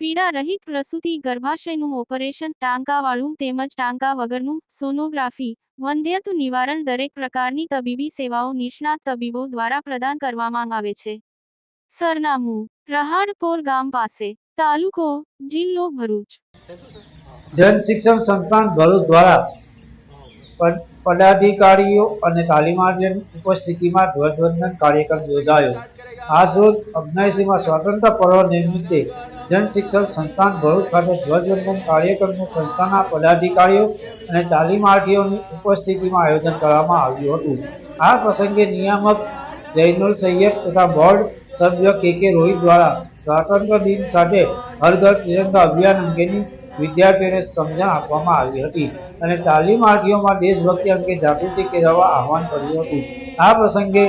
પીડા રહિત પ્રસૂતિ, ગર્ભાશયનું ઓપરેશન, ટાંકાવાળું તેમજ ટાંકા વગરનું સોનોગ્રાફી વંધ્યત્વ નિવારણ દરેક પ્રકારની તબીબી સેવાઓ નિષ્ણાત તબીબો દ્વારા પ્રદાન કરવામાં આવે છે. સરનામું, રહાડપોર ગામ પાસે, તાલુકો, જિલ્લો ભરૂચ. જન શિક્ષણ સંસ્થાન ભરૂચ દ્વારા પદાધિકારીઓ અને તાલીમાર્થીઓની ઉપસ્થિતિમાં ધ્વજવંદન કાર્યક્રમ યોજાયો. આજ રોજ અગ્નાયસીમાં સ્વતંત્ર પર્વ નિમિત્તે જન શિક્ષણ સંસ્થાન ભરૂચ ખાતે ધ્વજવંદન કાર્યક્રમનું સંસ્થાના પદાધિકારીઓ અને તાલીમાર્થીઓની ઉપસ્થિતિમાં આયોજન કરવામાં આવ્યું હતું. આ પ્રસંગે નિયામક જૈનુલ સૈયદ તથા બોર્ડ સભ્ય કે કે રોહિત દ્વારા સ્વાતંત્ર્ય દિન સાથે હર ઘર તિરંગા અભિયાન અંગેની વિદ્યાર્થીઓને સમજણ આપવામાં આવી હતી અને તાલીમાર્થીઓમાં દેશભક્તિ અંગે જાગૃતિ કેળવવા આહવાન કર્યું હતું. આ પ્રસંગે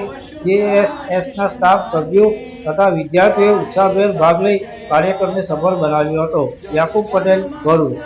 જેએસએસના સ્ટાફ, સભ્યો તથા વિદ્યાર્થીઓએ ઉત્સાહભેર ભાગ લઈ કાર્યક્રમને સફળ બનાવ્યો હતો. યાકુબ પટેલ ભરૂચ.